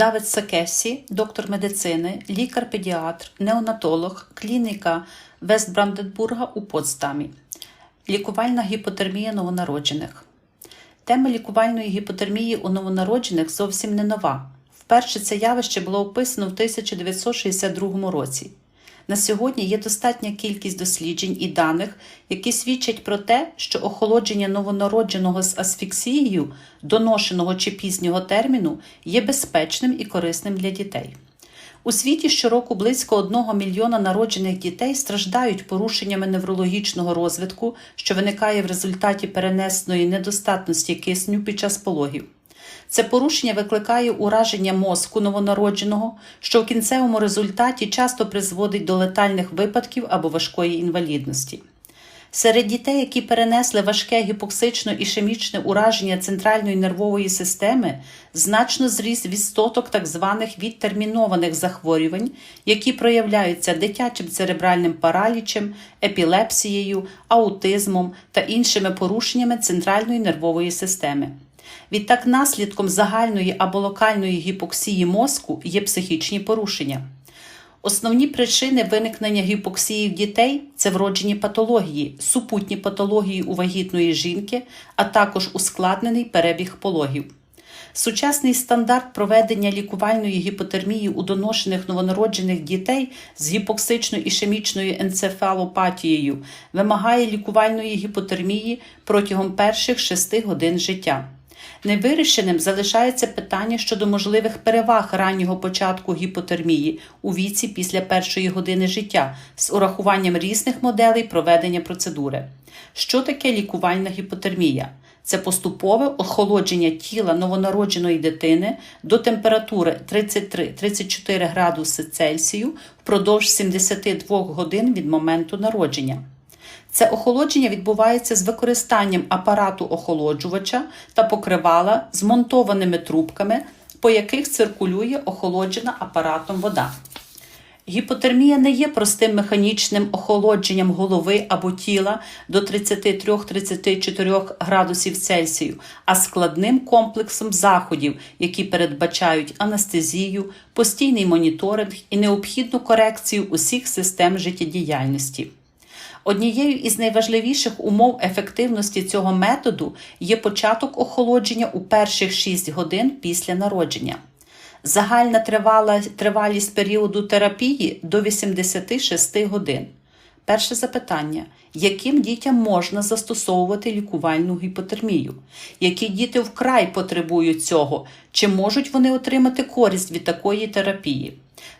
Давид Сакесі, доктор медицини, лікар-педіатр, неонатолог, клініка Вестбранденбурга у Потсдамі. Лікувальна гіпотермія новонароджених. Тема лікувальної гіпотермії у новонароджених зовсім не нова. Вперше це явище було описано в 1962 році. На сьогодні є достатня кількість досліджень і даних, які свідчать про те, що охолодження новонародженого з асфіксією, доношеного чи пізнього терміну, є безпечним і корисним для дітей. У світі щороку близько 1 мільйона народжених дітей страждають порушеннями неврологічного розвитку, що виникає в результаті перенесеної недостатності кисню під час пологів. Це порушення викликає ураження мозку новонародженого, що в кінцевому результаті часто призводить до летальних випадків або важкої інвалідності. Серед дітей, які перенесли важке гіпоксично ішемічне ураження центральної нервової системи, значно зріс відсоток так званих відтермінованих захворювань, які проявляються дитячим церебральним паралічем, епілепсією, аутизмом та іншими порушеннями центральної нервової системи. Відтак, наслідком загальної або локальної гіпоксії мозку є психічні порушення. Основні причини виникнення гіпоксії в дітей це вроджені патології, супутні патології у вагітної жінки, а також ускладнений перебіг пологів. Сучасний стандарт проведення лікувальної гіпотермії у доношених новонароджених дітей з гіпоксично-ішемічною енцефалопатією вимагає лікувальної гіпотермії протягом перших 6 годин життя. Невирішеним залишається питання щодо можливих переваг раннього початку гіпотермії у віці після першої години життя з урахуванням різних моделей проведення процедури. Що таке лікувальна гіпотермія? Це поступове охолодження тіла новонародженої дитини до температури 33-34 градуси Цельсію впродовж 72 годин від моменту народження. Це охолодження відбувається з використанням апарату охолоджувача та покривала змонтованими трубками, по яких циркулює охолоджена апаратом вода. Гіпотермія не є простим механічним охолодженням голови або тіла до 33-34 градусів Цельсію, а складним комплексом заходів, які передбачають анестезію, постійний моніторинг і необхідну корекцію усіх систем життєдіяльності. Однією із найважливіших умов ефективності цього методу є початок охолодження у перших 6 годин після народження. Загальна тривала, тривалість періоду терапії до 86 годин. Перше запитання: яким дітям можна застосовувати лікувальну гіпотермію? Які діти вкрай потребують цього? Чи можуть вони отримати користь від такої терапії?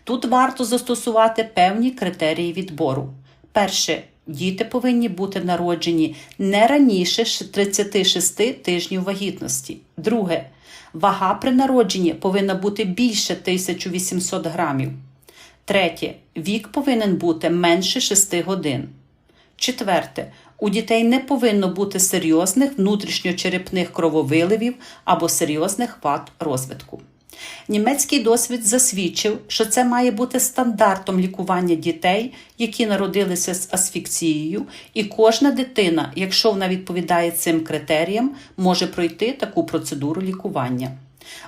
Тут варто застосувати певні критерії відбору. Перше Діти повинні бути народжені не раніше 36 тижнів вагітності. Друге, вага при народженні повинна бути більше 1800 грамів. Третє, вік повинен бути менше 6 годин. Четверте, у дітей не повинно бути серйозних внутрішньочерепних крововиливів або серйозних вад розвитку. Німецький досвід засвідчив, що це має бути стандартом лікування дітей, які народилися з асфіксією, і кожна дитина, якщо вона відповідає цим критеріям, може пройти таку процедуру лікування.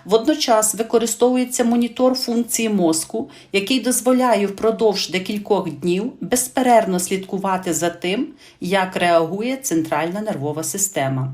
Водночас використовується монітор функції мозку, який дозволяє впродовж декількох днів безперервно слідкувати за тим, як реагує центральна нервова система.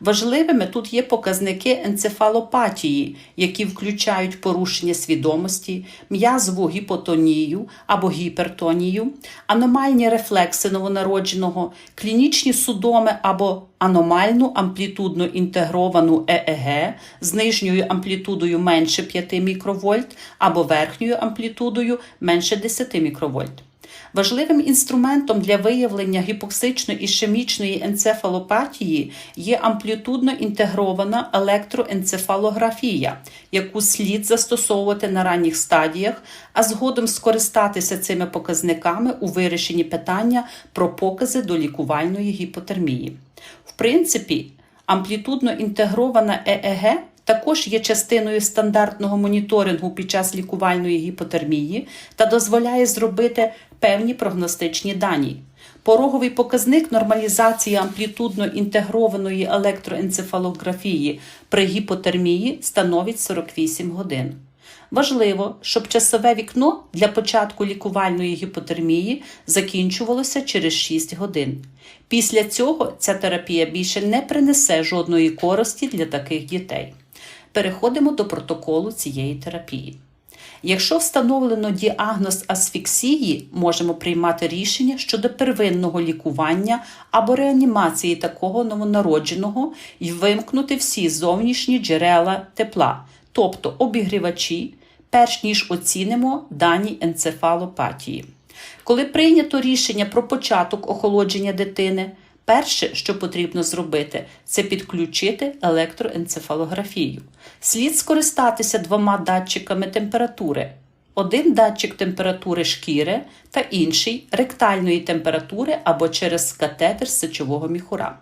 Важливими тут є показники енцефалопатії, які включають порушення свідомості, м'язову гіпотонію або гіпертонію, аномальні рефлекси новонародженого, клінічні судоми або аномальну амплітудно інтегровану ЕЕГ з нижньою амплітудою менше 5 мікровольт або верхньою амплітудою менше 10 мікровольт. Важливим інструментом для виявлення гіпоксично-ішемічної енцефалопатії є амплітудно інтегрована електроенцефалографія, яку слід застосовувати на ранніх стадіях, а згодом скористатися цими показниками у вирішенні питання про покази до лікувальної гіпотермії. В принципі, амплітудно інтегрована ЕЕГ також є частиною стандартного моніторингу під час лікувальної гіпотермії та дозволяє зробити певні прогностичні дані. Пороговий показник нормалізації амплітудно інтегрованої електроенцефалографії при гіпотермії становить 48 годин. Важливо, щоб часове вікно для початку лікувальної гіпотермії закінчувалося через 6 годин. Після цього ця терапія більше не принесе жодної користі для таких дітей. Переходимо до протоколу цієї терапії. Якщо встановлено діагноз асфіксії, можемо приймати рішення щодо первинного лікування або реанімації такого новонародженого і вимкнути всі зовнішні джерела тепла, тобто обігрівачі, перш ніж оцінимо дані енцефалопатії. Коли прийнято рішення про початок охолодження дитини, перше, що потрібно зробити, це підключити електроенцефалографію. Слід скористатися двома датчиками температури. Один датчик температури шкіри та інший ректальної температури або через катетер сечового міхура.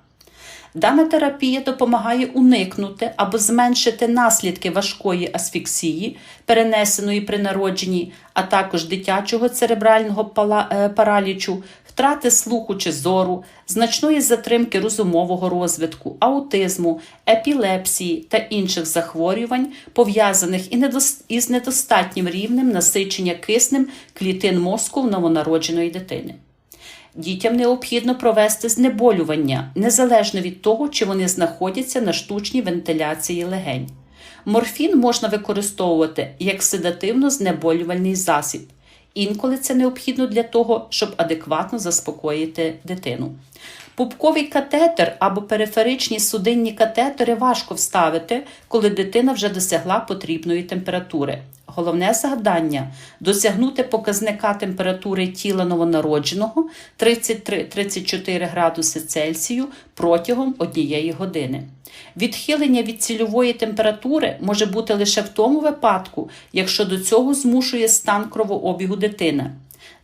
Дана терапія допомагає уникнути або зменшити наслідки важкої асфіксії, перенесеної при народженні, а також дитячого церебрального е, паралічу, втрати слуху чи зору, значної затримки розумового розвитку, аутизму, епілепсії та інших захворювань, пов'язаних із недостатнім рівнем насичення киснем клітин мозку в новонародженої дитини. Дітям необхідно провести знеболювання незалежно від того, чи вони знаходяться на штучній вентиляції легень. Морфін можна використовувати як седативно-знеболювальний засіб. Інколи це необхідно для того, щоб адекватно заспокоїти дитину. Пупковий катетер або периферичні судинні катетери важко вставити, коли дитина вже досягла потрібної температури. Головне завдання досягнути показника температури тіла новонародженого 33-34 градуси Цельсію протягом однієї години. Відхилення від цільової температури може бути лише в тому випадку, якщо до цього змушує стан кровообігу дитини.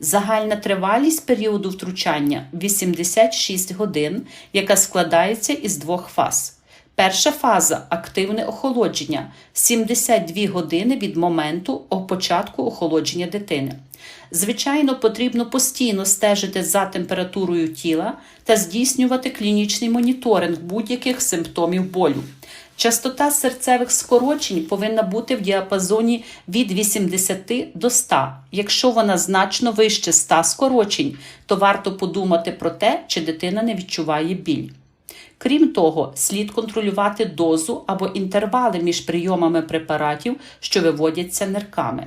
Загальна тривалість періоду втручання 86 годин, яка складається із двох фаз. Перша фаза активне охолодження 72 години від моменту початку охолодження дитини. Звичайно, потрібно постійно стежити за температурою тіла та здійснювати клінічний моніторинг будь-яких симптомів болю. Частота серцевих скорочень повинна бути в діапазоні від 80 до 100. Якщо вона значно вище 100 скорочень, то варто подумати про те, чи дитина не відчуває біль. Крім того, слід контролювати дозу або інтервали між прийомами препаратів, що виводяться нирками.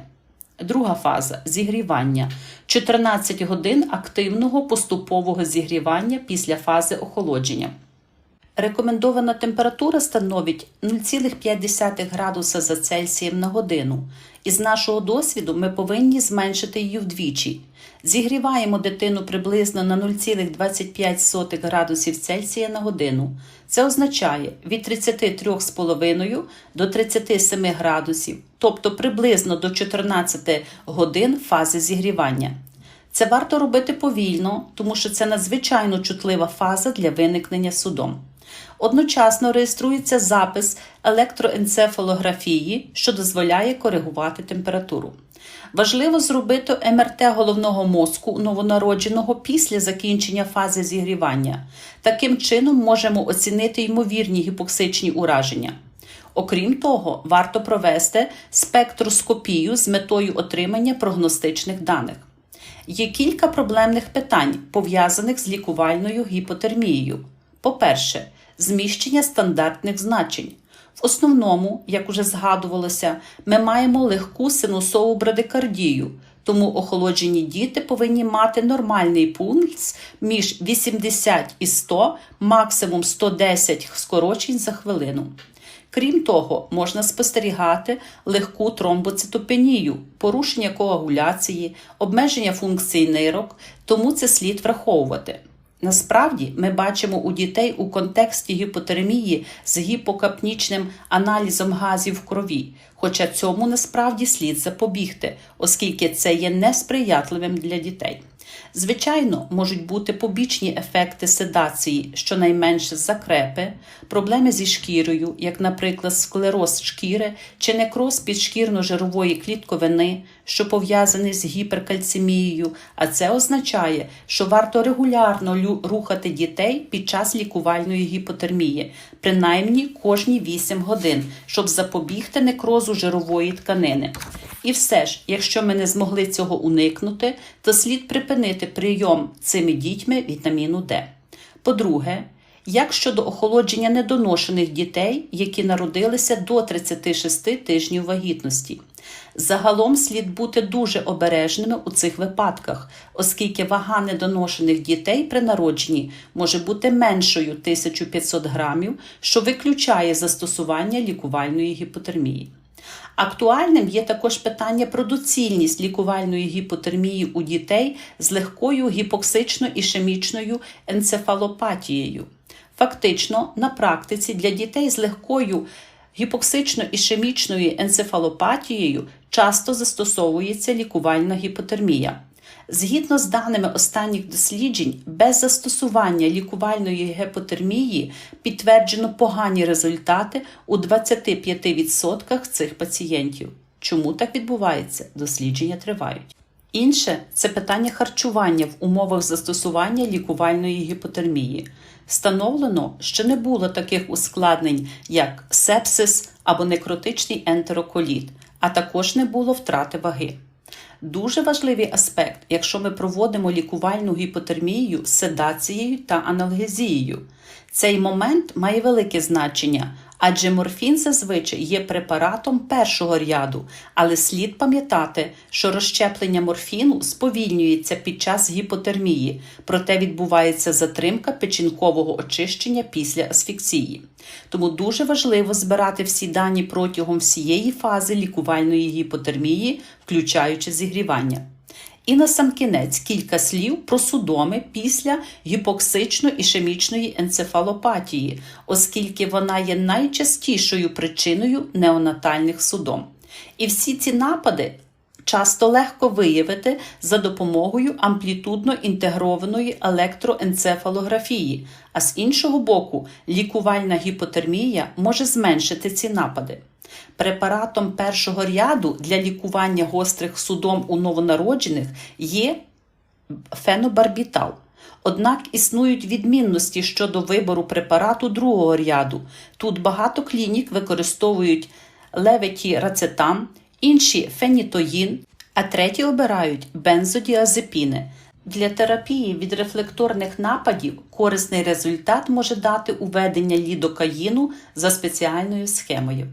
Друга фаза зігрівання 14 годин активного поступового зігрівання після фази охолодження. Рекомендована температура становить 0,5 градуса за Цельсієм на годину. Із нашого досвіду ми повинні зменшити її вдвічі. Зігріваємо дитину приблизно на 0,25 градусів Цельсія на годину. Це означає від 33,5 до 37 градусів, тобто приблизно до 14 годин фази зігрівання. Це варто робити повільно, тому що це надзвичайно чутлива фаза для виникнення судом. Одночасно реєструється запис електроенцефалографії, що дозволяє коригувати температуру. Важливо зробити МРТ головного мозку новонародженого після закінчення фази зігрівання. Таким чином можемо оцінити ймовірні гіпоксичні ураження. Окрім того, варто провести спектроскопію з метою отримання прогностичних даних. Є кілька проблемних питань, пов'язаних з лікувальною гіпотермією. По-перше, зміщення стандартних значень. В основному, як уже згадувалося, ми маємо легку синусову брадикардію, тому охолоджені діти повинні мати нормальний пульс між 80 і 100, максимум 110 скорочень за хвилину. Крім того, можна спостерігати легку тромбоцитопенію, порушення коагуляції, обмеження функцій нирок, тому це слід враховувати. Насправді, ми бачимо у дітей у контексті гіпотермії з гіпокапнічним аналізом газів в крові, хоча цьому насправді слід запобігти, оскільки це є несприятливим для дітей. Звичайно, можуть бути побічні ефекти седації, щонайменше закрепи, проблеми зі шкірою, як, наприклад, склероз шкіри чи некроз підшкірно-жирової клітковини, що пов'язаний з гіперкальцемією, а це означає, що варто регулярно рухати дітей під час лікувальної гіпотермії, принаймні кожні 8 годин, щоб запобігти некрозу жирової тканини. І все ж, якщо ми не змогли цього уникнути, то слід припинити прийом цими дітьми вітаміну Д. По-друге, як щодо охолодження недоношених дітей, які народилися до 36 тижнів вагітності. Загалом слід бути дуже обережними у цих випадках, оскільки вага недоношених дітей при народженні може бути меншою 1500 грамів, що виключає застосування лікувальної гіпотермії. Актуальним є також питання про доцільність лікувальної гіпотермії у дітей з легкою гіпоксично-ішемічною енцефалопатією. Фактично, на практиці для дітей з легкою гіпоксично-ішемічною енцефалопатією часто застосовується лікувальна гіпотермія. Згідно з даними останніх досліджень, без застосування лікувальної гіпотермії підтверджено погані результати у 25% цих пацієнтів. Чому так відбувається? Дослідження тривають. Інше це питання харчування в умовах застосування лікувальної гіпотермії. Встановлено, що не було таких ускладнень, як сепсис або некротичний ентероколіт, а також не було втрати ваги. Дуже важливий аспект, якщо ми проводимо лікувальну гіпотермію з седацією та аналгезією. Цей момент має велике значення, адже морфін зазвичай є препаратом першого ряду, але слід пам'ятати, що розщеплення морфіну сповільнюється під час гіпотермії, проте відбувається затримка печінкового очищення після асфіксії. Тому дуже важливо збирати всі дані протягом всієї фази лікувальної гіпотермії, включаючи зігрівання. І на сам кінець кілька слів про судоми після гіпоксично-ішемічної енцефалопатії, оскільки вона є найчастішою причиною неонатальних судом. І всі ці напади часто легко виявити за допомогою амплітудно інтегрованої електроенцефалографії, а з іншого боку, лікувальна гіпотермія може зменшити ці напади. Препаратом першого ряду для лікування гострих судом у новонароджених є фенобарбітал. Однак існують відмінності щодо вибору препарату другого ряду. Тут багато клінік використовують леветірацетам, інші фенітоїн, а треті обирають бензодіазепіни. Для терапії від рефлекторних нападів корисний результат може дати уведення лідокаїну за спеціальною схемою.